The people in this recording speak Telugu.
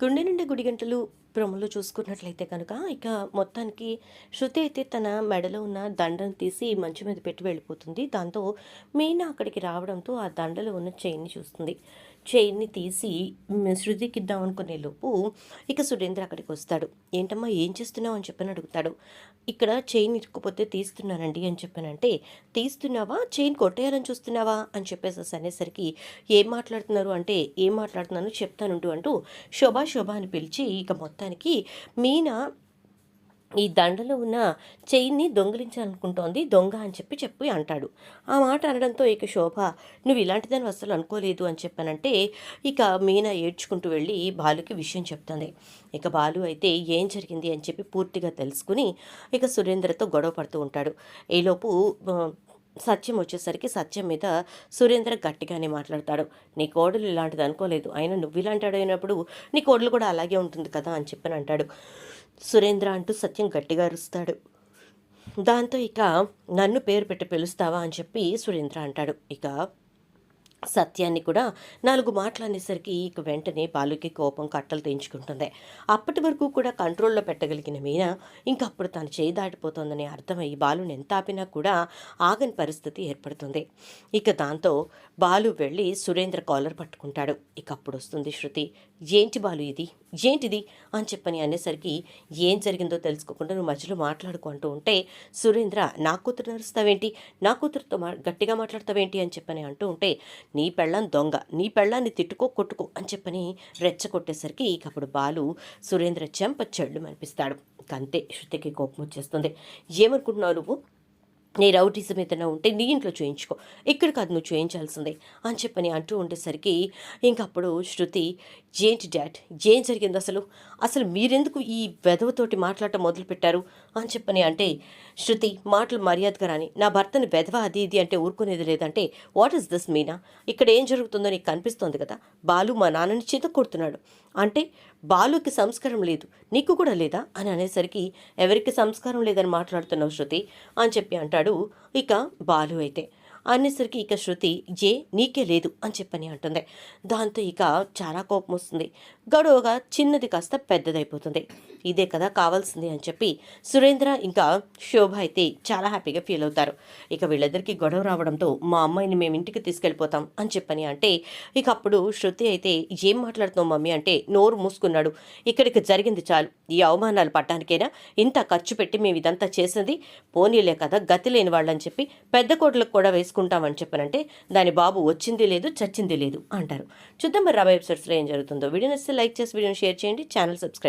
గుండె నుండి గుడి గంటలు ప్రోమోలో చూసుకున్నట్లయితే కనుక ఇక మొత్తానికి శృతి అయితే తన మెడలో ఉన్న దండను తీసి మంచు మీద పెట్టి వెళ్ళిపోతుంది. దాంతో మీనా అక్కడికి రావడంతో ఆ దండలో ఉన్న చైన్ని చూస్తుంది. చైన్ని తీసి శృతి శృతికి అనుకునే లోపు ఇక సురేంద్ర అక్కడికి వస్తాడు. ఏంటమ్మా ఏం చేస్తున్నావు? అని చెప్పని అడుగుతాడు. ఇక్కడ చైన్ ఇరుక్కుపోతే తీస్తున్నానండి అని చెప్పానంటే తీస్తున్నావా? చైన్ కొట్టేయాలని చూస్తున్నావా? అని చెప్పేసి అనేసరికి ఏం మాట్లాడుతున్నారు? అంటే ఏం మాట్లాడుతున్నాను చెప్తానుంటూ అంటూ శోభా శోభ అని పిలిచి ఇక మొత్తానికి మీనా ఈ దండలో ఉన్న చెయిన్ని దొంగిలించాలనుకుంటోంది దొంగ అని చెప్పి చెప్పి అంటాడు. ఆ మాట అనడంతో ఇక శోభ నువ్వు ఇలాంటిదని అసలు అనుకోలేదు అని చెప్పానంటే ఇక మీనా ఏడ్చుకుంటూ వెళ్ళి బాలుకి విషయం చెప్తుంది. ఇక బాలు అయితే ఏం జరిగింది? అని చెప్పి పూర్తిగా తెలుసుకుని ఇక సురేంద్రతో గొడవ పడుతూ ఉంటాడు. ఈలోపు సత్యం వచ్చేసరికి సత్యం మీద సురేంద్ర గట్టిగానే మాట్లాడతాడు. నీ కోడలు ఇలాంటిది అనుకోలేదు. అయినా నువ్వు ఇలాంటి అయినప్పుడు నీ కోడలు కూడా అలాగే ఉంటుంది కదా అని చెప్పని అంటాడు. సురేంద్ర అంటూ సత్యం గట్టిగా అరుస్తాడు. దాంతో ఇక నన్ను పేరు పెట్టి పిలుస్తావా? అని చెప్పి సురేంద్ర అంటాడు. ఇక సత్యాన్ని కూడా నాలుగు మాటలు అనేసరికి ఇక వెంటనే బాలుకి కోపం కట్టలు తెంచుకుంటుంది. అప్పటి వరకు కూడా కంట్రోల్లో పెట్టగలిగిన మీనా ఇంకప్పుడు తను చేయి దాటిపోతోందని అర్థమయ్యి బాలుని ఎంత ఆపినా కూడా ఆగని పరిస్థితి ఏర్పడుతుంది. ఇక దాంతో బాలు వెళ్ళి సురేంద్ర కాలర్ పట్టుకుంటాడు. ఇక అప్పుడు వస్తుంది శృతి ఏంటి బాలు ఇది? ఏంటిది? అని చెప్పని అనేసరికి ఏం జరిగిందో తెలుసుకోకుండా నువ్వు మధ్యలో మాట్లాడుకుంటూ ఉంటే సురేంద్ర నా కూతురు నరుస్తావేంటి నా కూతురుతో మా గట్టిగా మాట్లాడతావేంటి? అని చెప్పని అంటూ ఉంటే నీ పెళ్ళం దొంగ నీ పెళ్ళాన్ని తిట్టుకో కొట్టుకో అని చెప్పని రెచ్చగొట్టేసరికి ఇక అప్పుడు బాలు సురేంద్ర చెంప చెళ్ళు అనిపిస్తాడు ఇక అంతే శృతికి కోపం వచ్చేస్తుంది ఏమనుకుంటున్నావు నువ్వు? నీ రౌటిజం ఏదైనా ఉంటే నీ ఇంట్లో చూయించుకో. ఇక్కడ కాదు నువ్వు చూయించాల్సిందే అని చెప్పని అంటూ ఉండేసరికి ఇంకప్పుడు శృతి ఏంటి డాడ్? ఏం జరిగింది అసలు? అసలు మీరెందుకు ఈ వెధవతోటి మాట్లాడటం మొదలుపెట్టారు? అని చెప్పని అంటే శృతి మాటలు మర్యాదగా రాని నా భర్తని వెధవ అది ఇది అంటే ఊరుకునేది లేదంటే వాట్ ఇస్ దిస్ మీనా? ఇక్కడ ఏం జరుగుతుందో నీకు కనిపిస్తోంది కదా? బాలు మా నాన్నని చేత కొడుతున్నాడు. అంటే బాలుకి సంస్కారం లేదు. నీకు కూడా లేదా? అని అనేసరికి ఎవరికి సంస్కారం లేదని మాట్లాడుతున్నావు శృతి? అని చెప్పి అంటాడు ఇక బాలు అయితే. అనేసరికి ఇక శృతి ఏ నీకే లేదు అని చెప్పని అంటుంది. దాంతో ఇక చాలా కోపం వస్తుంది. గొడవగా చిన్నది కాస్త పెద్దదైపోతుంది. ఇదే కదా కావాల్సింది అని చెప్పి సురేంద్ర ఇంకా శోభ అయితే చాలా హ్యాపీగా ఫీల్ అవుతారు. ఇక వీళ్ళిద్దరికి గొడవ రావడంతో మా అమ్మాయిని మేము ఇంటికి తీసుకెళ్ళిపోతాం అని చెప్పని అంటే ఇక అప్పుడు శృతి అయితే ఏం మాట్లాడుతున్నావు మమ్మీ అంటే నోరు మూసుకున్నాడు. ఇక్కడికి జరిగింది చాలు. ఈ అవమానాలు పడ్డానికైనా ఇంత ఖర్చు పెట్టి మేము ఇదంతా చేసింది పోనీలే కదా గతి లేని వాళ్ళని చెప్పి పెద్ద కోట్లకు కూడా తీసుకుంటామని చెప్పనంటే దాని బాబు వచ్చింది లేదు చచ్చింది లేదు అంటారు. చూద్దాం మరి రాబోయే ఎపిసోడ్స్లో ఏం జరుగుతుందో. వీడియో నచ్చితే లైక్ చేసి వీడియోని షేర్ చేయండి. Channel subscribe